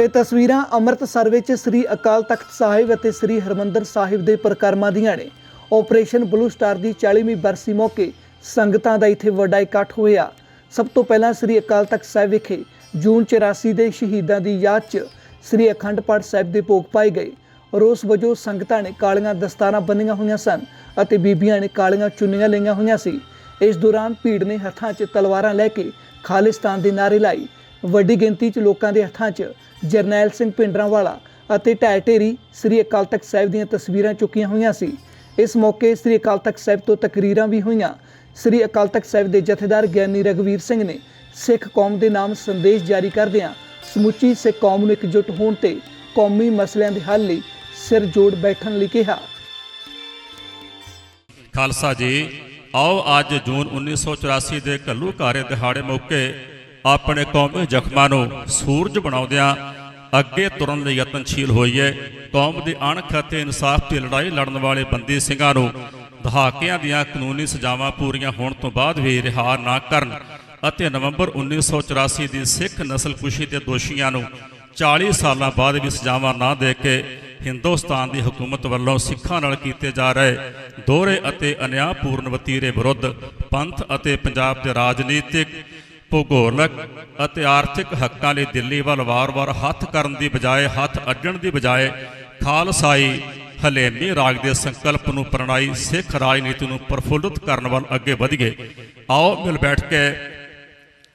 ਇਹ ਤਸਵੀਰਾਂ ਅੰਮ੍ਰਿਤਸਰ ਵਿੱਚ ਸ੍ਰੀ ਅਕਾਲ ਤਖਤ ਸਾਹਿਬ ਅਤੇ ਸ੍ਰੀ ਹਰਮੰਦਰ ਸਾਹਿਬ ਦੇ ਪ੍ਰਕਰਮਾਂ ਦੀਆਂ ਨੇ। ਆਪਰੇਸ਼ਨ ਬਲੂ ਸਟਾਰ ਦੀ 40ਵੀਂ ਬਰਸੀ ਮੌਕੇ ਸੰਗਤਾਂ ਦਾ ਇੱਥੇ ਵੱਡਾ ਇਕੱਠ ਹੋਇਆ। ਸਭ ਤੋਂ ਪਹਿਲਾਂ ਸ੍ਰੀ ਅਕਾਲ ਤਖਤ ਸਾਹਿਬ ਵਿਖੇ ਜੂਨ 84 ਦੇ ਸ਼ਹੀਦਾਂ ਦੀ ਯਾਦ 'ਚ ਸ੍ਰੀ ਅਖੰਡ ਪਾਠ ਸਾਹਿਬ ਦੇ ਭੋਗ ਪਾਏ ਗਏ। ਰੋਸ ਵਜੋਂ ਸੰਗਤਾਂ ਨੇ ਕਾਲੀਆਂ ਦਸਤਾਰਾਂ ਬੰਨੀਆਂ ਹੋਈਆਂ ਸਨ ਅਤੇ ਬੀਬੀਆਂ ਨੇ ਕਾਲੀਆਂ ਚੁੰਨੀਆਂ ਲਈਆਂ ਹੋਈਆਂ ਸੀ। ਇਸ ਦੌਰਾਨ ਭੀੜ ਨੇ ਹੱਥਾਂ 'ਚ ਤਲਵਾਰਾਂ ਲੈ ਕੇ ਖਾਲਿਸਤਾਨ ਦੇ ਨਾਅਰੇ ਲਾਈ। ਵੱਡੀ ਗਿਣਤੀ 'ਚ ਲੋਕਾਂ ਦੇ ਹੱਥਾਂ 'ਚ ਜਰਨੈਲ ਸਿੰਘ ਭਿੰਡਰਾਂਵਾਲਾ ਅਤੇ ਢਾਈ ਢੇਰੀ ਸ੍ਰੀ ਅਕਾਲ ਤਖਤ ਸਾਹਿਬ ਦੀਆਂ ਤਸਵੀਰਾਂ ਚੁੱਕੀਆਂ ਹੋਈਆਂ ਸੀ। ਇਸ ਮੌਕੇ ਸ੍ਰੀ ਅਕਾਲ ਤਖਤ ਸਾਹਿਬ ਤੋਂ ਤਕਰੀਰਾਂ ਵੀ ਹੋਈਆਂ। ਸ੍ਰੀ ਅਕਾਲ ਤਖਤ ਸਾਹਿਬ ਦੇ ਜਥੇਦਾਰ ਗਿਆਨੀ ਰਗਵੀਰ ਸਿੰਘ ਨੇ ਸਿੱਖ ਕੌਮ ਦੇ ਨਾਮ ਸੰਦੇਸ਼ ਜਾਰੀ ਕਰਦਿਆਂ ਸਮੁੱਚੀ ਸਿੱਖ ਕੌਮ ਨੂੰ ਇਕਜੁੱਟ ਹੋਣ ਤੇ ਕੌਮੀ ਮਸਲਿਆਂ ਦੇ ਹੱਲ ਲਈ ਸਿਰ ਜੋੜ ਬੈਠਣ ਲਈ ਕਿਹਾ। ਖਾਲਸਾ ਜੀ, ਆਓ ਅੱਜ ਜੂਨ 1984 ਦੇ ਘੱਲੂਘਾਰੇ ਦਿਹਾੜੇ ਮੌਕੇ ਆਪਣੇ ਕੌਮੀ ਜ਼ਖਮਾਂ ਨੂੰ ਸੂਰਜ ਬਣਾਉਂਦਿਆਂ ਅੱਗੇ ਤੁਰਨ ਲਈ ਯਤਨਸ਼ੀਲ ਹੋਈਏ। ਕੌਮ ਦੀ ਅਣਖ ਅਤੇ ਇਨਸਾਫ ਦੀ ਲੜਾਈ ਲੜਨ ਵਾਲੇ ਬੰਦੀ ਸਿੰਘਾਂ ਨੂੰ ਦਹਾਕਿਆਂ ਦੀਆਂ ਕਾਨੂੰਨੀ ਸਜ਼ਾਵਾਂ ਪੂਰੀਆਂ ਹੋਣ ਤੋਂ ਬਾਅਦ ਵੀ ਰਿਹਾ ਨਾ ਕਰਨ ਅਤੇ ਨਵੰਬਰ 1984 ਦੀ ਸਿੱਖ ਨਸਲਕੁਸ਼ੀ ਦੇ ਦੋਸ਼ੀਆਂ ਨੂੰ 40 ਸਾਲਾਂ ਬਾਅਦ ਵੀ ਸਜ਼ਾਵਾਂ ਨਾ ਦੇ ਕੇ ਹਿੰਦੁਸਤਾਨ ਦੀ ਹਕੂਮਤ ਵੱਲੋਂ ਸਿੱਖਾਂ ਨਾਲ ਕੀਤੇ ਜਾ ਰਹੇ ਦੋਹਰੇ ਅਤੇ ਅਨਿਆਂਪੂਰਨ ਵਤੀਰੇ ਵਿਰੁੱਧ ਪੰਥ ਅਤੇ ਪੰਜਾਬ ਦੇ ਰਾਜਨੀਤਿਕ ਭੂਗੋਲਕ ਅਤੇ ਆਰਥਿਕ ਹੱਕਾਂ ਲਈ ਦਿੱਲੀ ਵੱਲ ਵਾਰ-ਵਾਰ ਹੱਥ ਕਰਨ ਦੀ ਬਜਾਏ, ਹੱਥ ਅੱਡਣ ਦੀ ਬਜਾਏ ਖਾਲਸਾਈ ਹਲੇਮੀ ਰਾਗ ਦੇ ਸੰਕਲਪ ਨੂੰ ਪ੍ਰਣਾਈ, ਸਿੱਖ ਰਾਜਨੀਤੀ ਨੂੰ ਪ੍ਰਫੁੱਲਤ ਕਰਨ ਵੱਲ ਅੱਗੇ ਵਧੀਏ ਆਓ ਮਿਲ ਬੈਠ ਕੇ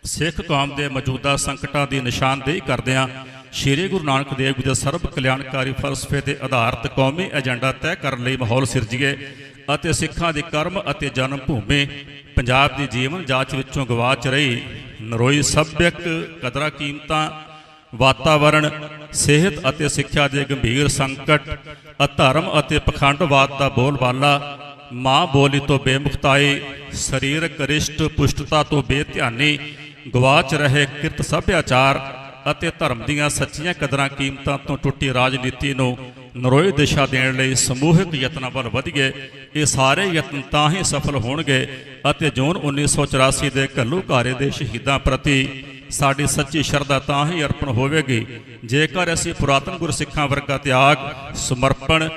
ਸਿੱਖ ਕੌਮ ਦੇ ਮੌਜੂਦਾ ਸੰਕਟਾਂ ਦੀ ਨਿਸ਼ਾਨਦੇਹੀ ਕਰਦਿਆਂ ਸ਼੍ਰੀ ਗੁਰੂ ਨਾਨਕ ਦੇਵ ਜੀ ਦੇ ਸਰਬ ਕਲਿਆਣਕਾਰੀ ਫਲਸਫੇ ਤੇ ਆਧਾਰਿਤ ਕੌਮੀ ਏਜੰਡਾ ਤੈਅ ਕਰਨ ਲਈ ਮਾਹੌਲ ਸਿਰਜੀਏ ਅਤੇ ਸਿੱਖਾਂ ਦੀ ਕਰਮ ਅਤੇ ਜਨਮ ਭੂਮੀ ਪੰਜਾਬ ਦੀ ਜੀਵਨ ਜਾਚ ਵਿੱਚੋਂ ਗਵਾਚ ਰਹੀ ਨਰੋਈ ਸੱਭਿਅਕ ਕਦਰਾਂ ਕੀਮਤਾਂ, ਵਾਤਾਵਰਣ, ਸਿਹਤ ਅਤੇ ਸਿੱਖਿਆ ਦੇ ਗੰਭੀਰ ਸੰਕਟ, ਅਧਰਮ ਅਤੇ ਪਖੰਡਵਾਦ ਦਾ ਬੋਲਬਾਲਾ, ਮਾਂ ਬੋਲੀ ਤੋਂ ਬੇਮੁਖਤਾਈ, ਸਰੀਰਕ ਰਿਸ਼ਟ ਪੁਸ਼ਟਤਾ ਤੋਂ ਬੇਧਿਆਨੀ ਗਵਾਚ ਰਹੇ ਕਿਰਤ ਸੱਭਿਆਚਾਰ ਅਤੇ ਧਰਮ ਦੀਆਂ ਸੱਚੀਆਂ ਕਦਰਾਂ ਕੀਮਤਾਂ ਤੋਂ ਟੁੱਟੀ ਰਾਜਨੀਤੀ ਨੂੰ ਨਰੋਈ ਦਿਸ਼ਾ ਦੇਣ ਲਈ ਸਮੂਹਿਕ ਯਤਨਾਂ ਵੱਲ ਵਧੀਏ, ਇਹ ਸਾਰੇ ਯਤਨ ਤਾਂ ਹੀ ਸਫਲ ਹੋਣਗੇ ਅਤੇ ਜੂਨ 1984 ਦੇ ਘੱਲੂਘਾਰੇ ਦੇ ਸ਼ਹੀਦਾਂ ਪ੍ਰਤੀ ਸਾਡੀ ਸੱਚੀ ਸ਼ਰਧਾ ਤਾਂ ਹੀ ਅਰਪਣ ਹੋਵੇਗੀ। ਜੇਕਰ ਅਸੀਂ ਪੁਰਾਤਨ ਗੁਰਸਿੱਖਾਂ ਵਰਗਾ ਤਿਆਗ, ਸਮਰਪਣ,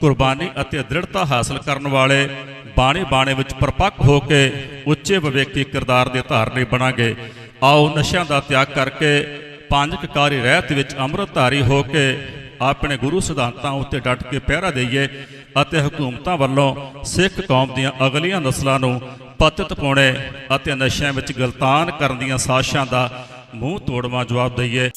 ਕੁਰਬਾਨੀ ਅਤੇ ਦ੍ਰਿੜਤਾ ਹਾਸਲ ਕਰਨ ਵਾਲੇ ਬਾਣੇ ਬਾਣੇ ਵਿੱਚ ਪਰਪੱਕ ਹੋ ਕੇ ਉੱਚੇ ਵਿਵੇਕੀ ਕਿਰਦਾਰ ਦੇ ਧਾਰਨੀ ਬਣਾਂਗੇ, ਆਓ ਨਸ਼ਿਆਂ ਦਾ ਤਿਆਗ ਕਰਕੇ ਪੰਜ ਕਕਾਰੀ ਰਹਿਤ ਵਿੱਚ ਅੰਮ੍ਰਿਤਧਾਰੀ ਹੋ ਕੇ ਆਪਣੇ ਗੁਰੂ ਸਿਧਾਂਤਾਂ ਉੱਤੇ ਡਟ ਕੇ ਪਹਿਰਾ ਦੇਈਏ ਅਤੇ ਹਕੂਮਤਾਂ ਵੱਲੋਂ ਸਿੱਖ ਕੌਮ ਦੀਆਂ ਅਗਲੀਆਂ ਨਸਲਾਂ ਨੂੰ ਪਤਿਤ ਪਾਉਣੇ ਅਤੇ ਨਸ਼ਿਆਂ ਵਿੱਚ ਗਲਤਾਨ ਕਰਨ ਦੀਆਂ ਸਾਜ਼ਿਸ਼ਾਂ ਦਾ ਮੂੰਹ ਤੋੜਵਾ ਜਵਾਬ ਦਈਏ।